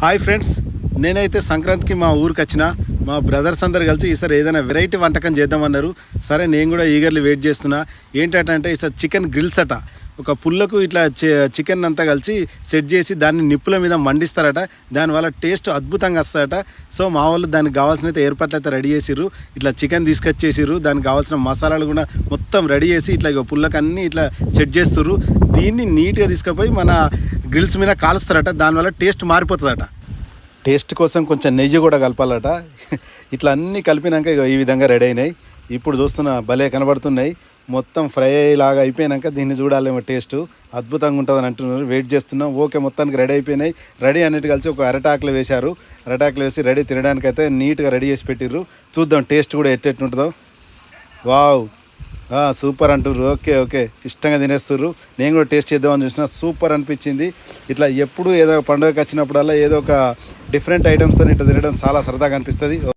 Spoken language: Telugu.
హాయ్ ఫ్రెండ్స్ నేనైతే సంక్రాంతికి మా ఊరికి వచ్చిన మా బ్రదర్స్ అందరు కలిసి ఈసారి ఏదైనా వెరైటీ వంటకం చేద్దామన్నారు. సరే నేను కూడా ఈగర్లీ వెయిట్ చేస్తున్నా. ఏంటంటే ఈసారి చికెన్ గ్రిల్స్ అట. ఒక పుల్లకు ఇట్లా చికెన్ అంతా కలిసి సెట్ చేసి దాన్ని నిప్పుల మీద మండిస్తారట. దానివల్ల టేస్ట్ అద్భుతంగా వస్తారట సో మా వాళ్ళు దానికి కావాల్సిన అయితే ఏర్పాట్లు అయితే రెడీ చేసిర్రు. ఇట్లా చికెన్ తీసుకొచ్చేసిర్రు. దానికి కావాల్సిన మసాలాలు కూడా మొత్తం రెడీ చేసి ఇట్లా ఇగో పుల్లకి అన్నీ ఇట్లా సెట్ చేస్తుర్రు. దీన్ని నీట్గా తీసుకుపోయి మన గ్రిల్స్ మీద కాలుస్తారట. దానివల్ల టేస్ట్ మారిపోతుందట. టేస్ట్ కోసం కొంచెం నెయ్యి కూడా కలపాలట. ఇట్లా అన్నీ కలిపినాక ఈ విధంగా రెడీ అయినాయి. ఇప్పుడు చూస్తున్న భలే కనబడుతున్నాయి. మొత్తం ఫ్రై లాగా అయిపోయినాక దీన్ని చూడాలేమో టేస్ట్ అద్భుతంగా ఉంటుందని అంటున్నారు. వెయిట్ చేస్తున్నాం. ఓకే మొత్తానికి రెడీ అయిపోయినాయి. రెడీ అన్నిటి కలిసి ఒక అరటాకులు వేశారు. అరటాకులు వేసి రెడీ తినడానికి అయితే నీట్గా రెడీ చేసి పెట్టిర్రు. చూద్దాం టేస్ట్ కూడా ఎట్టెట్టుంటుందో వావ్ సూపర్ అంటుర్రు. Okay okay. ఇష్టంగా తినేస్తుర్రు. నేను కూడా టేస్ట్ చేద్దామని చూసిన సూపర్ అనిపించింది. ఇట్లా ఎప్పుడు ఏదో పండుగకి వచ్చినప్పుడల్లా ఏదో ఒక డిఫరెంట్ ఐటమ్స్తో ఇట్లా తినడం చాలా సరదాగా అనిపిస్తుంది.